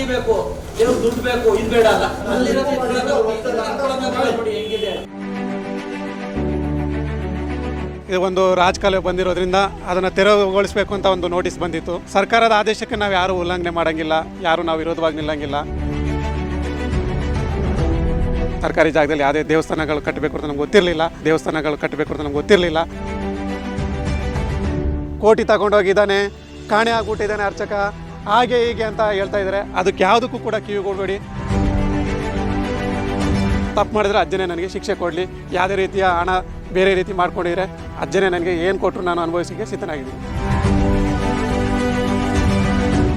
ಆಸ್ತಿ ಬೇಕು ದೇವ್ರ ದುಡ್ಡು ಬೇಕು, ಇದು ಬೇಡ ಅಲ್ಲ. ಇದು ಒಂದು ರಾಜಕಾಲ ಬಂದಿರೋದ್ರಿಂದ ಅದನ್ನು ತೆರವುಗೊಳಿಸಬೇಕು ಅಂತ ಒಂದು ನೋಟಿಸ್ ಬಂದಿತ್ತು. ಸರ್ಕಾರದ ಆದೇಶಕ್ಕೆ ನಾವು ಯಾರು ಉಲ್ಲಂಘನೆ ಮಾಡಂಗಿಲ್ಲ, ಯಾರು ನಾವು ವಿರೋಧವಾಗಿ ನಿಲ್ಲಂಗಿಲ್ಲ. ಸರ್ಕಾರಿ ಜಾಗದಲ್ಲಿ ಯಾವುದೇ ದೇವಸ್ಥಾನಗಳು ಕಟ್ಟಬೇಕು ಅಂತ ನಮ್ಗೆ ಗೊತ್ತಿರಲಿಲ್ಲ, ದೇವಸ್ಥಾನಗಳು ಕಟ್ಟಬೇಕು ಅಂತ ನಮ್ಗೆ ಗೊತ್ತಿರಲಿಲ್ಲ. ಕೋಟಿ ತಗೊಂಡೋಗಿದ್ದಾನೆ, ಕಾಣೆ ಆಗ್ಬಿಟ್ಟಿದ್ದಾನೆ ಅರ್ಚಕ. ಹಾಗೆ ಹೀಗೆ ಅಂತ ಹೇಳ್ತಾ ಇದ್ದಾರೆ. ಅದಕ್ಕೆ ಯಾವುದಕ್ಕೂ ಕೂಡ ಕಿವಿಗೊಳ್ಬೇಡಿ ತಪ್ಪು ಮಾಡಿದ್ರೆ ಅಜ್ಜನೇ ನನಗೆ ಶಿಕ್ಷೆ ಕೊಡಲಿ. ಯಾವುದೇ ರೀತಿಯ ಹಣ ಬೇರೆ ರೀತಿ ಮಾಡ್ಕೊಂಡಿದ್ರೆ ಅಜ್ಜನೇ ನನಗೆ ಏನು ಕೊಟ್ಟರು ನಾನು ಅನುಭವಿಸಿಕೆ ಸಿದ್ಧನಾಗಿದ್ದೀನಿ.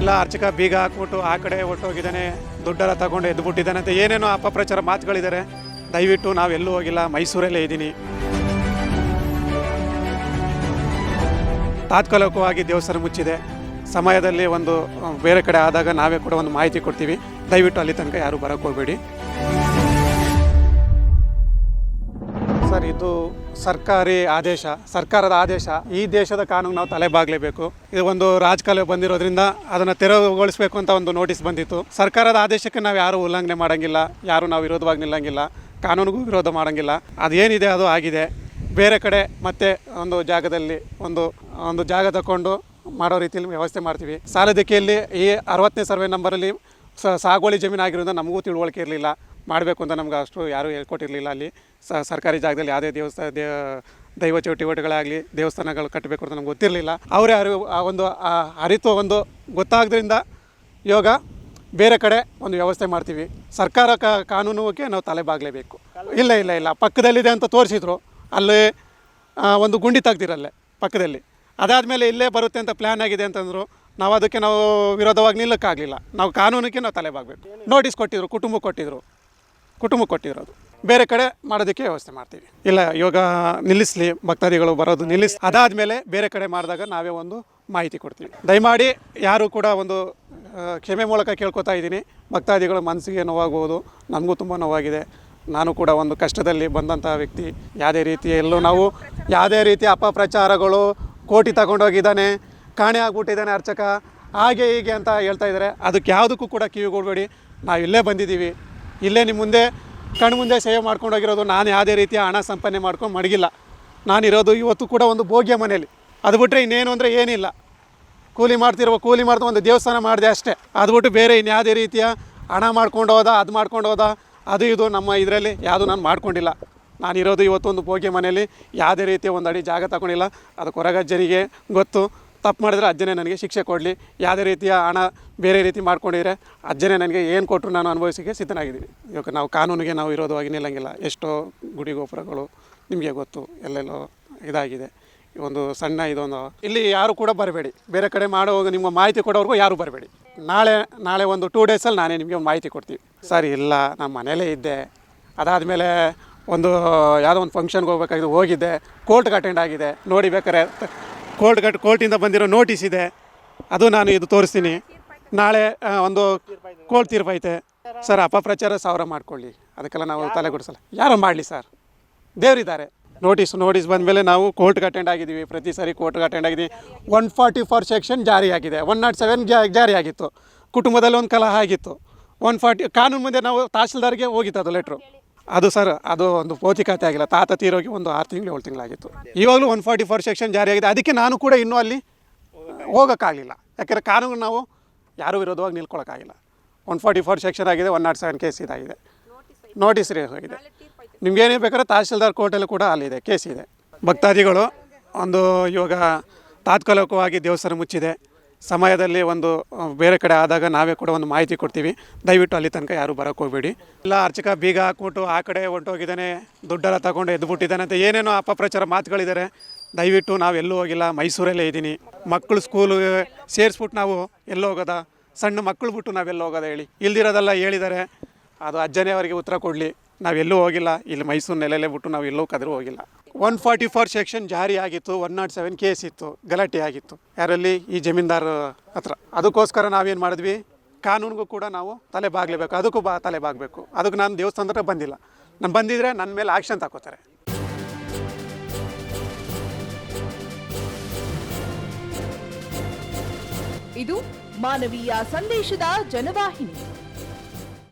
ಇಲ್ಲ, ಅರ್ಚಕ ಬೀಗ ಹಾಕ್ಬಿಟ್ಟು ಆ ಕಡೆ ಹೊಟ್ಟೋಗಿದ್ದಾನೆ ದುಡ್ಡೆಲ್ಲ ತಗೊಂಡು ಎದ್ದುಬಿಟ್ಟಿದ್ದಾನೆ ಅಂತ ಏನೇನೋ ಅಪಪ್ರಚಾರ ಮಾತುಗಳಿದ್ದಾರೆ. ದಯವಿಟ್ಟು ನಾವೆಲ್ಲೂ ಹೋಗಿಲ್ಲ, ಮೈಸೂರಲ್ಲೇ ಇದ್ದೀನಿ. ತಾತ್ಕಾಲಿಕವಾಗಿ ದೇವಸ್ಥಾನ ಮುಚ್ಚಿದೆ. ಸಮಯದಲ್ಲಿ ಒಂದು ಬೇರೆ ಕಡೆ ಆದಾಗ ನಾವೇ ಕೂಡ ಒಂದು ಮಾಹಿತಿ ಕೊಡ್ತೀವಿ. ದಯವಿಟ್ಟು ಅಲ್ಲಿ ತನಕ ಯಾರು ಬರೋಕ್ಕೆ ಹೋಗಬೇಡಿ. ಸರ್, ಇದು ಸರ್ಕಾರಿ ಆದೇಶ, ಸರ್ಕಾರದ ಆದೇಶ. ಈ ದೇಶದ ಕಾನೂನು ನಾವು ತಲೆಬಾಗಲೇಬೇಕು. ಇದು ಒಂದು ರಾಜಕಾಲ ಬಂದಿರೋದ್ರಿಂದ ಅದನ್ನು ತೆರವುಗೊಳಿಸಬೇಕು ಅಂತ ಒಂದು ನೋಟಿಸ್ ಬಂದಿತ್ತು. ಸರ್ಕಾರದ ಆದೇಶಕ್ಕೆ ನಾವು ಯಾರು ಉಲ್ಲಂಘನೆ ಮಾಡಂಗಿಲ್ಲ. ಯಾರು ನಾವು ವಿರೋಧವಾಗಿ ನಿಲ್ಲಂಗಿಲ್ಲ. ಕಾನೂನಿಗೂ ವಿರೋಧ ಮಾಡಂಗಿಲ್ಲ. ಅದೇನಿದೆ ಅದು ಆಗಿದೆ. ಬೇರೆ ಕಡೆ ಮತ್ತೆ ಒಂದು ಜಾಗದಲ್ಲಿ ಒಂದು ಒಂದು ಜಾಗ ತಗೊಂಡು ಮಾಡೋ ರೀತಿಯಲ್ಲಿ ವ್ಯವಸ್ಥೆ ಮಾಡ್ತೀವಿ. ಸಾಲದಿಕೆಯಲ್ಲಿ ಈ ಅರವತ್ತನೇ ಸರ್ವೆ ನಂಬರಲ್ಲಿ ಸಾಗುವಳಿ ಜಮೀನು ಆಗಿರೋದ್ರಿಂದ ನಮಗೂ ತಿಳುವಳಿಕೆ ಇರಲಿಲ್ಲ. ಮಾಡಬೇಕು ಅಂತ ನಮ್ಗೆ ಅಷ್ಟು ಯಾರೂ ಹೇಳ್ಕೊಟ್ಟಿರಲಿಲ್ಲ ಅಲ್ಲಿ. ಸರ್ಕಾರಿ ಜಾಗದಲ್ಲಿ ಯಾವುದೇ ದೇವಸ್ಥಾನ ದೇ ದೈವ ಚಟುವಟಿಕೆಗಳಾಗಲಿ, ದೇವಸ್ಥಾನಗಳು ಕಟ್ಟಬೇಕು ಅಂತ ನಮ್ಗೆ ಗೊತ್ತಿರಲಿಲ್ಲ. ಅವರೇ ಅರಿವು, ಆ ಒಂದು ಅರಿತು ಒಂದು ಗೊತ್ತಾಗೋದ್ರಿಂದ ಯೋಗ ಬೇರೆ ಕಡೆ ಒಂದು ವ್ಯವಸ್ಥೆ ಮಾಡ್ತೀವಿ. ಸರ್ಕಾರ ಕ ಕಾನೂನುಗೆ ನಾವು ತಲೆಬಾಗಲೇಬೇಕು ಇಲ್ಲ ಇಲ್ಲ ಇಲ್ಲ. ಪಕ್ಕದಲ್ಲಿದೆ ಅಂತ ತೋರಿಸಿದ್ರು. ಅಲ್ಲಿ ಒಂದು ಗುಂಡಿ ತೆಗ್ದಿರಲ್ಲೇ, ಪಕ್ಕದಲ್ಲಿ. ಅದಾದಮೇಲೆ ಇಲ್ಲೇ ಬರುತ್ತೆ ಅಂತ ಪ್ಲ್ಯಾನ್ ಆಗಿದೆ ಅಂತಂದರು. ನಾವು ಅದಕ್ಕೆ ನಾವು ವಿರೋಧವಾಗಿ ನಿಲ್ಲಕ್ಕಾಗಲಿಲ್ಲ. ನಾವು ಕಾನೂನಿಗೆ ನಾವು ತಲೆಬಾಗಬೇಕು. ನೋಟಿಸ್ ಕೊಟ್ಟಿದ್ರು, ಕುಟುಂಬ ಕೊಟ್ಟಿದ್ರು. ಕುಟುಂಬ ಕೊಟ್ಟಿರೋದು ಬೇರೆ ಕಡೆ ಮಾಡೋದಕ್ಕೆ ವ್ಯವಸ್ಥೆ ಮಾಡ್ತೀವಿ. ಇಲ್ಲ, ಇವಾಗ ನಿಲ್ಲಿಸಲಿ, ಭಕ್ತಾದಿಗಳು ಬರೋದು ನಿಲ್ಲಿಸ್. ಅದಾದಮೇಲೆ ಬೇರೆ ಕಡೆ ಮಾಡಿದಾಗ ನಾವೇ ಒಂದು ಮಾಹಿತಿ ಕೊಡ್ತೀವಿ. ದಯಮಾಡಿ ಯಾರು ಕೂಡ ಒಂದು ಕ್ಷಮೆ ಮೂಲಕ ಕೇಳ್ಕೊತಾ ಇದ್ದೀನಿ. ಭಕ್ತಾದಿಗಳ ಮನಸ್ಸಿಗೆ ನೋವಾಗ್ಬೋದು. ನನಗೂ ತುಂಬ ನೋವಾಗಿದೆ. ನಾನು ಕೂಡ ಒಂದು ಕಷ್ಟದಲ್ಲಿ ಬಂದಂಥ ವ್ಯಕ್ತಿ. ಯಾವುದೇ ರೀತಿಯಲ್ಲೂ ನಾವು, ಯಾವುದೇ ರೀತಿಯ ಅಪಪ್ರಚಾರಗಳು ಕೋಟಿ ತಗೊಂಡೋಗಿದ್ದಾನೆ, ಕಾಣೆ ಆಗ್ಬಿಟ್ಟಿದ್ದಾನೆ ಅರ್ಚಕ. ಹಾಗೆ ಹೀಗೆ ಅಂತ ಹೇಳ್ತಾ ಇದ್ದಾರೆ. ಅದಕ್ಕೆ ಯಾವುದಕ್ಕೂ ಕೂಡ ಕಿವಿ ಕೊಡಬೇಡಿ. ನಾವು ಇಲ್ಲೇ ಬಂದಿದ್ದೀವಿ. ಇಲ್ಲೇ ನಿಮ್ಮ ಮುಂದೆ ಕಣ್ಣು ಮುಂದೆ ಸೇವೆ ಮಾಡ್ಕೊಂಡೋಗಿರೋದು ನಾನು ಯಾವುದೇ ರೀತಿಯ ಹಣ ಸಂಪಾದನೆ ಮಾಡ್ಕೊಂಡು ಮಡಗಿಲ್ಲ. ನಾನಿರೋದು ಇವತ್ತು ಕೂಡ ಒಂದು ಭೋಗ್ಯ ಮನೆಯಲ್ಲಿ. ಅದು ಬಿಟ್ಟರೆ ಇನ್ನೇನು ಅಂದರೆ ಏನಿಲ್ಲ. ಕೂಲಿ ಮಾಡ್ತಿರುವ ಕೂಲಿ ಮಾಡ್ತಾ ಒಂದು ದೇವಸ್ಥಾನ ಮಾಡಿದೆ ಅಷ್ಟೇ. ಅದು ಬಿಟ್ಟು ಬೇರೆ ಇನ್ಯಾವುದೇ ರೀತಿಯ ಹಣ ಮಾಡ್ಕೊಂಡು ಹೋದ, ಅದು ಮಾಡ್ಕೊಂಡು ಹೋದ, ಅದು ಇದು ನಮ್ಮ ಇದರಲ್ಲಿ ಯಾವುದು ನಾನು ಮಾಡ್ಕೊಂಡಿಲ್ಲ. ನಾನಿರೋದು ಇವತ್ತೊಂದು ಪೋಗೆ ಮನೆಯಲ್ಲಿ. ಯಾವುದೇ ರೀತಿಯ ಒಂದು ಅಡಿ ಜಾಗ ತಗೊಂಡಿಲ್ಲ. ಅದು ಕೊರಗಜ್ಜನಿಗೆ ಗೊತ್ತು. ತಪ್ಪು ಮಾಡಿದ್ರೆ ಅಜ್ಜನೇ ನನಗೆ ಶಿಕ್ಷೆ ಕೊಡಲಿ. ಯಾವುದೇ ರೀತಿಯ ಹಣ ಬೇರೆ ರೀತಿ ಮಾಡ್ಕೊಂಡಿದ್ರೆ ಅಜ್ಜನೇ ನನಗೆ ಏನು ಕೊಟ್ಟರು ನಾನು ಅನುಭವಿಸಿಗೆ ಸಿದ್ಧನಾಗಿದ್ದೀನಿ. ಇವಾಗ ನಾವು ಕಾನೂನಿಗೆ ನಾವು ವಿರೋಧವಾಗಿ ನಿಲ್ಲಂಗಿಲ್ಲ. ಎಷ್ಟೋ ಗುಡಿ ಗೋಪುರಗಳು ನಿಮಗೆ ಗೊತ್ತು. ಎಲ್ಲೆಲ್ಲೋ ಇದಾಗಿದೆ. ಒಂದು ಸಣ್ಣ ಇದೊಂದು. ಇಲ್ಲಿ ಯಾರು ಕೂಡ ಬರಬೇಡಿ. ಬೇರೆ ಕಡೆ ಮಾಡುವಾಗ ನಿಮ್ಮ ಮಾಹಿತಿ ಕೊಡೋರ್ಗೂ ಯಾರು ಬರಬೇಡಿ. ನಾಳೆ ನಾಳೆ ಒಂದು ಟೂ ಡೇಸಲ್ಲಿ ನಾನೇ ನಿಮಗೆ ಮಾಹಿತಿ ಕೊಡ್ತೀವಿ ಸರ್, ಇಲ್ಲ. ನಮ್ಮ ಮನೇಲೇ ಇದ್ದೆ. ಅದಾದಮೇಲೆ ಒಂದು, ಯಾವುದೋ ಒಂದು ಫಂಕ್ಷನ್ಗೆ ಹೋಗ್ಬೇಕಾಗಿದೆ ಹೋಗಿದ್ದೆ ಕೋರ್ಟ್ಗೆ ಅಟೆಂಡ್ ಆಗಿದೆ. ನೋಡಿ ಬೇಕಾರೆ ಕೋರ್ಟ್ ಕಟ್ ಕೋರ್ಟಿಂದ ಬಂದಿರೋ ನೋಟಿಸ್ ಇದೆ. ಅದು ನಾನು ಇದು ತೋರಿಸ್ತೀನಿ. ನಾಳೆ ಒಂದು ಕೋರ್ಟ್ ತೀರ್ಪೈತೆ ಸರ್, ಅಪಪ್ರಚಾರ ಸಾವಿರ ಮಾಡ್ಕೊಳ್ಳಿ. ಅದಕ್ಕೆಲ್ಲ ನಾವು ತಲೆ ಕೊಡಿಸಲ್ಲ ಯಾರು ಮಾಡಲಿ ಸರ್? ದೇವರಿದ್ದಾರೆ. ನೋಟಿಸ್ ನೋಟಿಸ್ ಬಂದಮೇಲೆ ನಾವು ಕೋರ್ಟ್ಗೆ ಅಟೆಂಡ್ ಆಗಿದ್ದೀವಿ. ಪ್ರತಿ ಸಾರಿ ಕೋರ್ಟ್ಗೆ ಅಟೆಂಡ್ ಆಗಿದ್ದೀವಿ. ಒನ್ ಫಾರ್ಟಿ ಫೋರ್ ಸೆಕ್ಷನ್ ಜಾರಿಯಾಗಿದೆ ಒನ್ ನಾಟ್ ಸೆವೆನ್ ಜಾರಿಯಾಗಿತ್ತು. ಕುಟುಂಬದಲ್ಲಿ ಒಂದು ಕಲಹ ಆಗಿತ್ತು. ಒನ್ ಫಾರ್ಟಿ ಕಾನೂನು ಮುಂದೆ ನಾವು ತಹಸೀಲ್ದಾರ್ಗೆ ಹೋಗಿತ್ತು ಅದು ಲೆಟ್ರು ಅದು ಸರ್, ಅದು ಒಂದು ಭೌತಿಕತೆ ಆಗಿಲ್ಲ. ತಾತ ತೀರೋಗಿ ಒಂದು ಆರು ತಿಂಗಳು, ಏಳು ತಿಂಗಳಾಗಿತ್ತು. ಇವಾಗಲೂ ಒನ್ ಫಾರ್ಟಿ ಫೋರ್ ಸೆಕ್ಷನ್ ಜಾರಿಯಾಗಿದೆ. ಅದಕ್ಕೆ ನಾನು ಕೂಡ ಇನ್ನೂ ಅಲ್ಲಿ ಹೋಗೋಕ್ಕಾಗಲಿಲ್ಲ. ಯಾಕಂದರೆ ಕಾನೂನು ನಾವು ಯಾರೂ ವಿರೋಧವಾಗಿ ನಿಲ್ಕೊಳ್ಳೋಕ್ಕಾಗಿಲ್ಲ ಒನ್ ಫಾರ್ಟಿ ಫೋರ್ ಸೆಕ್ಷನ್ ಆಗಿದೆ ಒನ್ ನಾಟ್ ಸೆವೆನ್ ಕೇಸ್ ಇದಾಗಿದೆ. ನೋಟಿಸ್ ರೀ ಹೋಗಿದೆ. ನಿಮ್ಗೇನೇ ಬೇಕಾದ್ರೆ ತಹಸೀಲ್ದಾರ್ ಕೋರ್ಟಲ್ಲೂ ಕೂಡ ಅಲ್ಲಿದೆ ಕೇಸ್ ಇದೆ. ಭಕ್ತಾದಿಗಳು ಒಂದು ಇವಾಗ ತಾತ್ಕಾಲಿಕವಾಗಿ ದೇವಸ್ಥಾನ ಮುಚ್ಚಿದೆ. ಸಮಯದಲ್ಲಿ ಒಂದು ಬೇರೆ ಕಡೆ ಆದಾಗ ನಾವೇ ಕೂಡ ಒಂದು ಮಾಹಿತಿ ಕೊಡ್ತೀವಿ. ದಯವಿಟ್ಟು ಅಲ್ಲಿ ತನಕ ಯಾರು ಬರೋಕ್ಕೆ ಹೋಗಬೇಡಿ. ಇಲ್ಲ, ಅರ್ಚಕ, ಬೀಗ ಹಾಕ್ಬಿಟ್ಟು ಆ ಕಡೆ ಹೊಂಟೋಗಿದ್ದಾನೆ, ದುಡ್ಡೆಲ್ಲ ತಗೊಂಡು ಎದ್ದುಬಿಟ್ಟಿದ್ದಾನೆ ಅಂತ ಏನೇನೋ ಅಪಪ್ರಚಾರ ಮಾತುಗಳಿದ್ದಾರೆ ದಯವಿಟ್ಟು ನಾವು ಎಲ್ಲೂ ಹೋಗಿಲ್ಲ, ಮೈಸೂರಲ್ಲೇ ಇದ್ದೀನಿ. ಮಕ್ಕಳು ಸ್ಕೂಲು ಸೇರಿಸ್ಬಿಟ್ಟು ನಾವು ಎಲ್ಲೋ ಹೋಗೋದ? ಸಣ್ಣ ಮಕ್ಕಳು ಬಿಟ್ಟು ನಾವೆಲ್ಲ ಹೋಗೋದ ಹೇಳಿ? ಇಲ್ದಿರೋದೆಲ್ಲ ಹೇಳಿದ್ದಾರೆ ಅದು ಅಜ್ಜನೇ ಅವರಿಗೆ ಉತ್ತರ ಕೊಡಲಿ. ನಾವೆಲ್ಲೂ ಹೋಗಿಲ್ಲ, ಇಲ್ಲಿ ಮೈಸೂರು ನೆಲೆಯಲ್ಲೇ ಬಿಟ್ಟು ನಾವು ಎಲ್ಲೂ ಕದ್ರೂ ಹೋಗಿಲ್ಲ. ಒನ್ ಫಾರ್ಟಿ ಫೋರ್ ಸೆಕ್ಷನ್ ಜಾರಿ ಆಗಿತ್ತು ಒನ್ ನಾಟ್ ಸೆವೆನ್ ಕೇಸ್ ಇತ್ತು, ಗಲಾಟೆ ಆಗಿತ್ತು. ಯಾರಲ್ಲಿ? ಈ ಜಮೀನ್ದಾರ ಹತ್ರ. ಅದಕ್ಕೋಸ್ಕರ ನಾವೇನು ಮಾಡಿದ್ವಿ? ಕಾನೂನಿಗೂ ಕೂಡ ನಾವು ತಲೆ ಬಾಗಲೇಬೇಕು. ಅದಕ್ಕೂ ಬಾ, ತಲೆ ಬಾಗಬೇಕು. ಅದಕ್ಕೆ ನಾನು ದೇವಸ್ಥಾನದ ಬಂದಿಲ್ಲ. ನಾನು ಬಂದಿದ್ರೆ ನನ್ನ ಮೇಲೆ ಆಕ್ಷನ್ ತಗೋತಾರೆ ಇದು ಮಾನವೀಯ ಸಂದೇಶದ ಜನವಾಹಿನಿ.